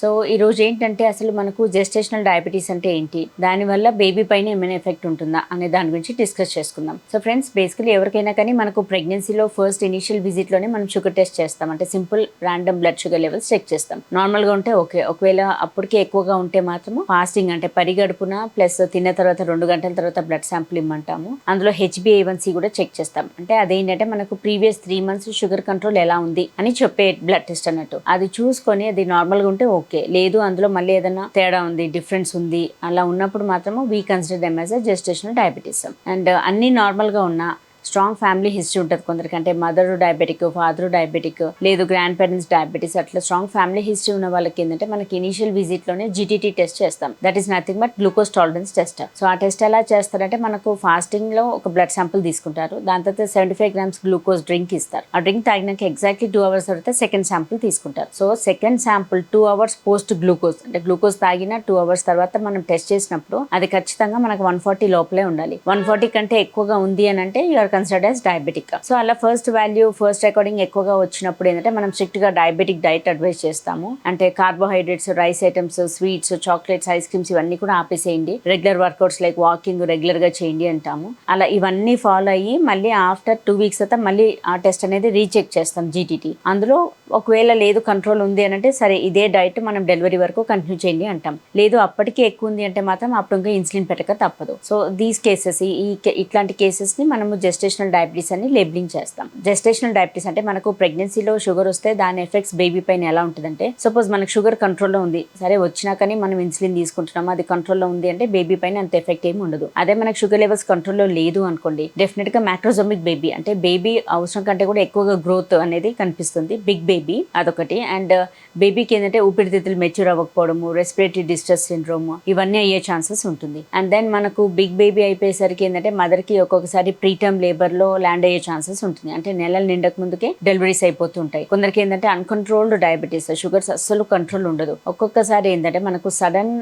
so ఈ రోజు ఏంటంటే అసలు మనకు జెస్టేషనల్ డయాబెటీస్ అంటే ఏంటి? దానివల్ల బేబీ పైన ఏమైనా ఎఫెక్ట్ ఉంటుందా? అనే దాని గురించి డిస్కస్ చేసుకుందాం. సో ఫ్రెండ్స్ బేసికలీ ఎవరికైనా కానీ మనకు ప్రెగ్నెన్సీలో ఫస్ట్ ఇనిషియల్ విజిట్లోనే మనం షుగర్ టెస్ట్ చేస్తాం. అంటే simple random blood sugar levels check చేస్తాం. నార్మల్గా ఉంటే ఓకే ఒకవేళ అప్పటికే ఎక్కువగా ఉంటే మాత్రము ఫాస్టింగ్ అంటే పరిగడుపున ప్లస్ తిన్న తర్వాత రెండు గంటల తర్వాత బ్లడ్ శాంపుల్ ఇమ్మంటాము. అందులో హెచ్బిఏవన్సీ కూడా చెక్ చేస్తాం. అంటే అదేంటంటే మనకు previous three months sugar control ఎలా ఉంది అని చెప్పే బ్లడ్ టెస్ట్ అన్నట్టు. అది చూసుకొని అది నార్మల్గా ఉంటే ఓకే. లేదు అందులో మళ్ళీ ఏదైనా తేడా ఉంది డిఫరెన్స్ ఉంది అలా ఉన్నప్పుడు మాత్రము we consider them as a gestational diabetes and అన్ని నార్మల్గా ఉన్నా స్ట్రాంగ్ ఫ్యామిలీ హిస్టరీ ఉంటుంది కొందరికి అంటే మదర్ డయాబెటిక్ ఫాదర్ డయాబెటిక్ లేదు గ్రాండ్ పేరెంట్స్ డయాబెటీస్ అట్లా స్ట్రాంగ్ ఫ్యామిలీ హిస్టరీ ఉన్న వాళ్ళకి ఏంటంటే మనకి ఇనిషియల్ విజిట్లోనే జీటీటీ టెస్ట్ చేస్తాం. That is nothing but glucose tolerance test so ఆ టెస్ట్ ఎలా చేస్తారంటే మనకు ఫాస్టింగ్లో ఒక బ్లడ్ శాంపుల్ తీసుకుంటారు. దాని తర్వాత seventy five grams glucose drink ఇస్తారు. ఆ డ్రింక్ తాగినాక ఎగ్జాక్ట్లీ టూ అవర్స్ తర్వాత సెకండ్ శాంపుల్ తీసుకుంటారు. So second sample two hours post glucose అంటే గ్లూకోజ్ తాగిన టూ అవర్స్ తర్వాత మనం టెస్ట్ చేసినప్పుడు అది ఖచ్చితంగా మనకు వన్ ఫార్టీ లోపలే ఉండాలి. వన్ ఫార్టీ కంటే ఎక్కువగా ఉంది అని అంటే you're considered as diabetic so అలా ఫస్ట్ వాల్యూ ఫస్ట్ అకార్డింగ్ ఎక్కువగా వచ్చినప్పుడు ఏంటంటే మనం స్ట్రిక్ట్గా డయాబెటిక్ డైట్ అడ్వైస్ చేస్తాము. అంటే carbohydrates rice items sweets chocolates ice creams ఇవన్నీ కూడా ఆపేసేయండి. రెగ్యులర్ వర్కౌట్స్ లైక్ వాకింగ్ రెగ్యులర్గా చేయండి అంటాము. అలా ఇవన్నీ ఫాలో అయ్యి మళ్ళీ ఆఫ్టర్ టూ వీక్స్ తర్వాత మళ్ళీ ఆ టెస్ట్ అనేది రీచెక్ చేస్తాం జీటీటీ అందులో ఒకవేళ లేదు కంట్రోల్ ఉంది అని అంటే సరే ఇదే డైట్ మనం డెలివరీ వరకు కంటిన్యూ చేయండి అంటాం. లేదు అప్పటికే ఎక్కువ ఉంది అంటే మాత్రం అప్పుడు ఇంకా ఇన్సులిన్ పెట్టక తప్పదు. సో దీస్ కేసెస్ ఈ ఇట్లాంటి కేసెస్ని మనము జెస్టేషనల్ డయాబెటీస్ అని లేబులింగ్ చేస్తాం. జెస్టేషనల్ డయాబెటీస్ అంటే మనకు ప్రెగ్నెన్సీలో షుగర్ వస్తే దాని ఎఫెక్ట్స్ బేబీ పైన ఎలా ఉంటుందంటే సపోజ్ మనకు షుగర్ కంట్రోల్లో ఉంది. సరే వచ్చినా కానీ మనం ఇన్సులిన్ తీసుకుంటున్నాం అది కంట్రోల్లో ఉంది అంటే బేబీ పైన అంత ఎఫెక్ట్ ఏమి ఉండదు. అదే మనకు షుగర్ లెవెల్స్ కంట్రోల్లో లేదు అనుకోండి డెఫినెట్గా మ్యాక్రోజోమిక్ బేబీ అంటే బేబీ అవసరం కంటే కూడా ఎక్కువగా గ్రోత్ అనేది కనిపిస్తుంది. బిగ్ బేబీ బేబీ అదొకటి. అండ్ బేబీకి ఏంటంటే ఊపిరితిత్తులు మెచ్యూర్ అవ్వకపోవడము రెస్పిరేటరీ డిస్ట్రెస్ సిండ్రోమ్ ఇవన్నీ అయ్యే ఛాన్సెస్ ఉంటుంది. అండ్ దెన్ మనకు బిగ్ బేబీ అయిపోయేసరికి ఏంటంటే మదర్కి ఒక్కొక్కసారి ప్రీటర్మ్ లేబర్లో ల్యాండ్ అయ్యే ఛాన్సెస్ ఉంటుంది. అంటే నెలలు నిండక ముందుకే డెలివరీస్ అయిపోతుంటాయి కొందరికి ఏంటంటే అన్కంట్రోల్డ్ డయాబెటీస్ షుగర్స్ అస్సలు కంట్రోల్ ఉండదు. ఒక్కొక్కసారి ఏంటంటే మనకు సడన్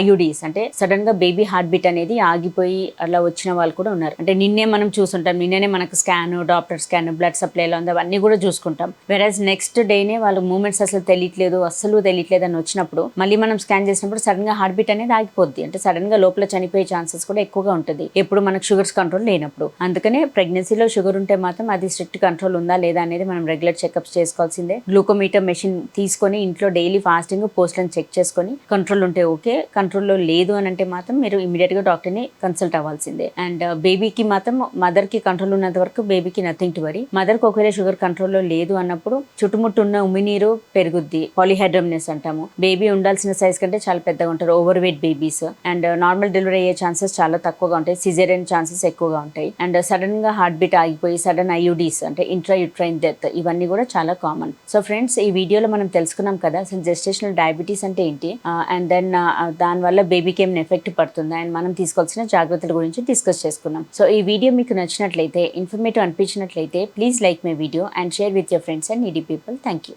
ఐయుడీస్ uh, అంటే సడన్గా బేబీ హార్ట్ బీట్ అనేది ఆగిపోయి అలా వచ్చిన వాళ్ళు కూడా ఉన్నారు. అంటే నిన్నే మనం చూసుంటాం నిన్ననే మనకు scan doctor scan blood supply ఉంది అవన్నీ కూడా చూసుకుంటాం. వెరాజ్ నెక్స్ట్ డేనే వాళ్ళ మూమెంట్స్ అసలు తెలియట్లేదు అస్సలు తెలియట్లేదు అని వచ్చినప్పుడు మళ్ళీ మనం స్కాన్ చేసినప్పుడు సడన్గా హార్ట్ బీట్ అనేది ఆగిపోద్ది. అంటే సడన్గా లోపల చనిపోయే ఛాన్సెస్ కూడా ఎక్కువగా ఉంటుంది. ఎప్పుడు మనకు షుగర్స్ కంట్రోల్ లేనప్పుడు. అందుకనే ప్రెగ్నెన్సీలో షుగర్ ఉంటే మాత్రం అది స్ట్రిక్ట్ కంట్రోల్ ఉందా లేదా అనేది మనం రెగ్యులర్ చెకప్స్ చేసుకోవాల్సిందే. గ్లూకోమీటర్ మెషిన్ తీసుకొని ఇంట్లో డైలీ ఫాస్టింగ్ పోస్ట్లను చెక్ చేసుకొని కంట్రోల్ ఉంటే ఓకే కంట్రోల్లో లేదు అని అంటే మాత్రం మీరు ఇమీడియట్గా డాక్టర్ని కన్సల్ట్ అవ్వాల్సిందే. అండ్ బేబీకి uh, మాత్రం మదర్కి కంట్రోల్ ఉన్నంత వరకు బేబీకి నథింగ్ టు వరీ మదర్కి ఒకవేళ షుగర్ కంట్రోల్లో లేదు అన్నప్పుడు చుట్టుముట్టు ఉన్న ఉమినీరు పెరుగుద్ది. పాలిహైడ్రమ్నెస్ అంటాము. బేబీ ఉండాల్సిన సైజ్ కంటే చాలా పెద్దగా ఉంటారు. Overweight babies and normal delivery అయ్యే ఛాన్సెస్ చాలా తక్కువగా ఉంటాయి. సిజేరియన్ ఛాన్సెస్ ఎక్కువగా ఉంటాయి. అండ్ సడన్ uh, గా హార్ట్ బీట్ ఆగిపోయి సడన్ ఐయుడీస్ అంటే ఇంట్రా యుట్రైన్ డెత్ ఇవన్నీ కూడా చాలా కామన్ సో ఫ్రెండ్స్ ఈ వీడియోలో మనం తెలుసుకున్నాం కదా అసలు జెస్టేషనల్ డయాబెటీస్ అంటే ఏంటి? అండ్ దెన్ దానివల్ల బేబీకి ఏమైనా ఎఫెక్ట్ పడుతుంది? అండ్ మనం తీసుకోవాల్సిన జాగ్రత్తల గురించి డిస్కస్ చేసుకున్నాం. సో ఈ వీడియో మీకు నచ్చినట్లయితే informative అనిపించినట్లయితే please like my video and share with your friends and needy people thank you.